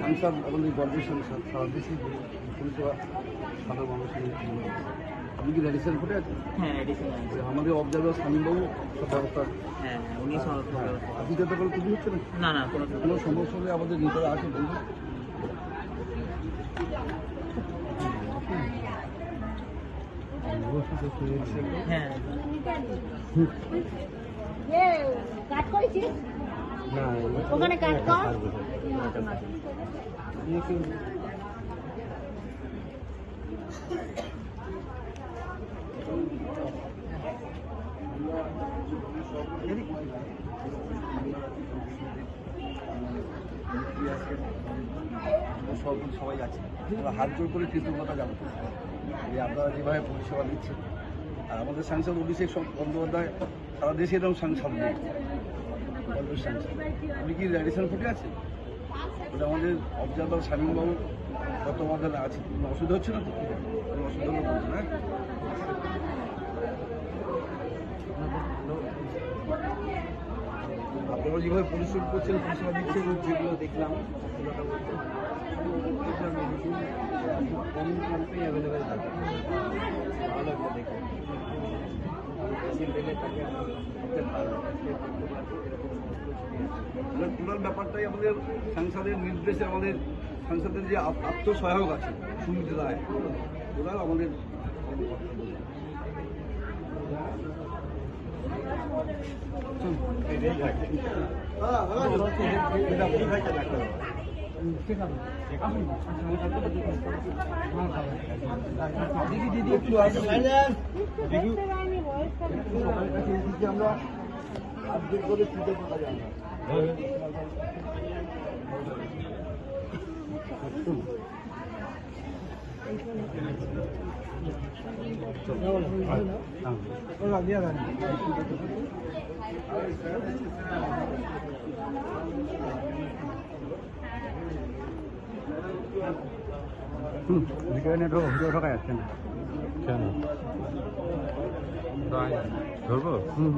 সংসার আমাদের গর্বের সংসার সারা দেশে পরিষেবা সাধারণ মানুষের আপনি কি রেডিসন হ্যাঁ আমাদের অবজারভার স্বামীবাবু সতর্কতার হ্যাঁ। উনি সতর্কতা আপনি যাতে কোনো কিছু না? না কোনো সমস্যা হলে আমাদের নিজেরা আছে বলুন। হ্যাঁ। এ কাট করেছিস ওখানে কাট কর সব সবাই আছে। হাত জোর করে কৃতজ্ঞতা জানাতে আপনারা যেভাবে পরিষেবা দিচ্ছেন আর আমাদের সাংসদ অভিষেক বন্দ্যোপাধ্যায়, সারা দেশে এরকম সাংসদ নেই। সাংসদ। আপনি কি রেডিশন ফুটে আছে ওটা আমাদের অবজারভার স্বামীবাবু তত্ত্বাবধানে আছে কোনো অসুবিধা হচ্ছে না তো? কোনো অসুবিধা হলে বলুন হ্যাঁ? আপনারা যেভাবে পরিশ্রম করছেন, পরিষেবা দিচ্ছেন, যেগুলো দেখলাম কম দামে অ্যাভেলেবেল থাকে লাগল দেখে টোটাল ব্যাপারটাই আমাদের সাংসদের নির্দেশে আমাদের সাংসদের যে আত- আত্মসহায়ক আছে সুবিধা দেয় টোটাল আমাদের দিদি দিদি একটু আমরা আপডেট করে হুম ভিডিও নেটওয়ার্ক ভিডিও ঢোকা যাচ্ছে না কেন ধরবো হুম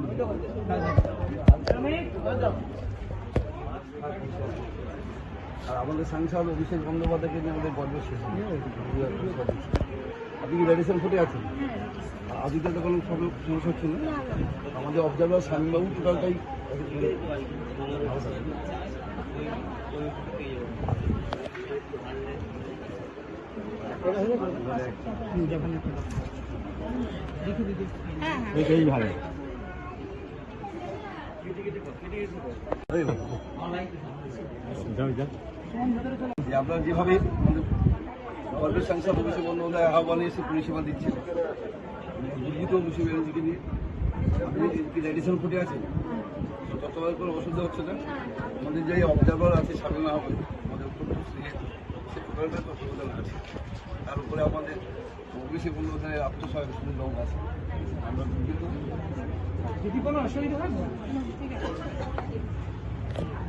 আর আমাদের সাংসদ অভিষেক বন্দ্যোপাধ্যায়কে নিয়ে আমাদের গর্ব শেষ। আপনি কি রেডিশন ফুটে আছেন? আদিতে তো কোনো সমস্যা হচ্ছে না? আমাদের অবজারভার স্বামীবাবু টোটালটাই ভালো। যাও যে আপনারা যেভাবে গল্পের সাংসদ অভিষেক বন্দ্যোপাধ্যায় আহ্বানে এসে পরিষেবা দিচ্ছেন দুর্গীত মুসিম ব্যানার্জিকে নিয়ে আপনি কি রেডিশন ফুটে আছে? ততবার কোনো অসুবিধা হচ্ছে না? আমাদের যে অবজারভার আছে স্বামী না হবে আমাদের উত্তর সে টোটালটা তো অসুবিধা আছে। তার উপরে আমাদের অভিষেক বন্দ্যোপাধ্যায়ের আত্মসহায়ক বাবু আছে। আমরা দুর্গীত যদি কোনো অসুবিধা হয়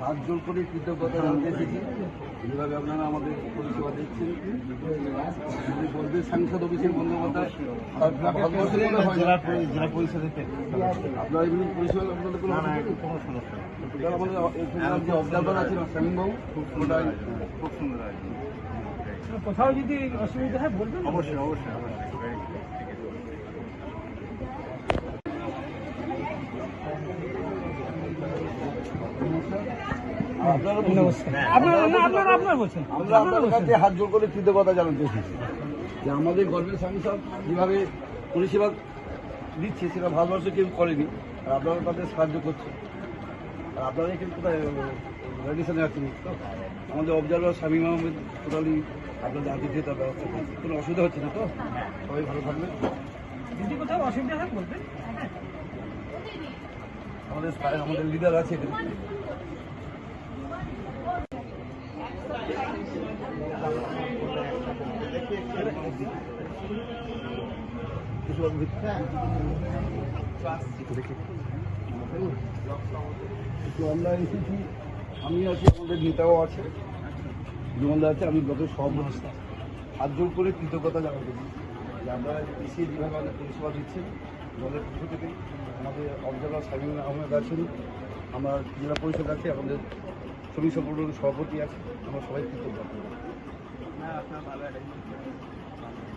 হাত জোর করে কৃতজ্ঞতা জানতে এসেছি। যেভাবে আপনারা আমাদের পরিষেবা দিচ্ছেন। যদি বলবেন সাংসদ হয় না। আপনার এমনি পরিষেবা আপনাদের কোনো আমাদের যে অবজারভার আছে স্বামীবাবু খুব সুন্দর আর কি কোথাও যদি অসুবিধা হয় বলবেন? অবশ্যই অবশ্যই অবশ্যই আর আপনারা নমস্কার আপনার না আপনার আপনার বলছেন আমরা হাত জোর করে কৃতজ্ঞতা জানাতে এসেছি যে আমাদের গর্বের সাংসদ যেভাবে পরিষেবা দিচ্ছে সেটা ভারতবর্ষ কেউ করেনি আর আপনারা তাদের সাহায্য করছেন আর এখানে কোথায় রেডিশনে আছেন আমাদের অবজারভার স্বামী আহমেদ টোটালি আপনাদের আতিথ্যতার ব্যবস্থা করছে কোনো অসুবিধা হচ্ছে না তো সবাই ভালো থাকবেন যদি কোথাও অসুবিধা হয় আমাদের আমাদের লিডার আছে আমরা এসেছি। আমি আছি, আমাদের নেতাও আছে জীবনদা আছে, আমি গত সব হাত জোর করে কৃতজ্ঞতা জানাতে যে আপনারা এসে যেভাবে আমাদের পরিষেবা দিচ্ছেন দলের পক্ষ থেকে আমাদের অবজারভার সাইমুল আহমেদ আছেন আমার জেলা পরিষদ আছে আমাদের শ্রমিক সংগঠনের সভাপতি আছে আমরা সবাই কৃতজ্ঞ।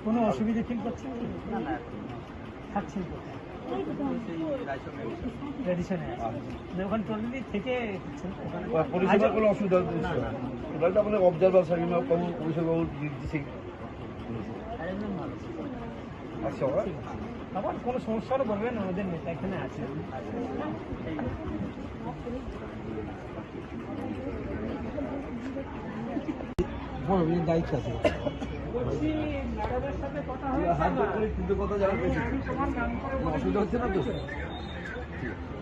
কোনো অসুবিধা ফিল করছেন? থাকছেন পরিষেবার কোনো অসুবিধা ওটা আমাদের অবজারভার সাইমুল বাবু পরিষেবা বাবু দিচ্ছে আচ্ছা আবার কোনো সমস্যা হলে বলবেন আমাদের নেতা এখানে আছে। দায়িত্ব আছে। অসুবিধা হচ্ছে না তো?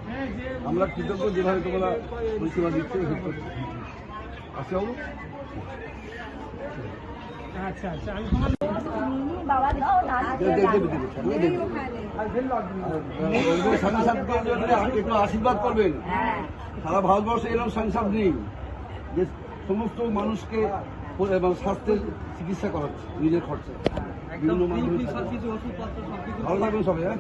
হ্যাঁ আমরা কৃতজ্ঞ যেভাবে তোমরা পরিষেবা দিচ্ছ আচ্ছা বাবু। আচ্ছা আচ্ছা আমি তোমার বাবা দাও একটু আশীর্বাদ করবেন। সারা ভারতবর্ষে এরকম সাংসদ নেই যে সমস্ত মানুষকে এবং স্বাস্থ্যের চিকিৎসা করাচ্ছে নিজের খরচা। ভালো থাকবেন সবাই হ্যাঁ?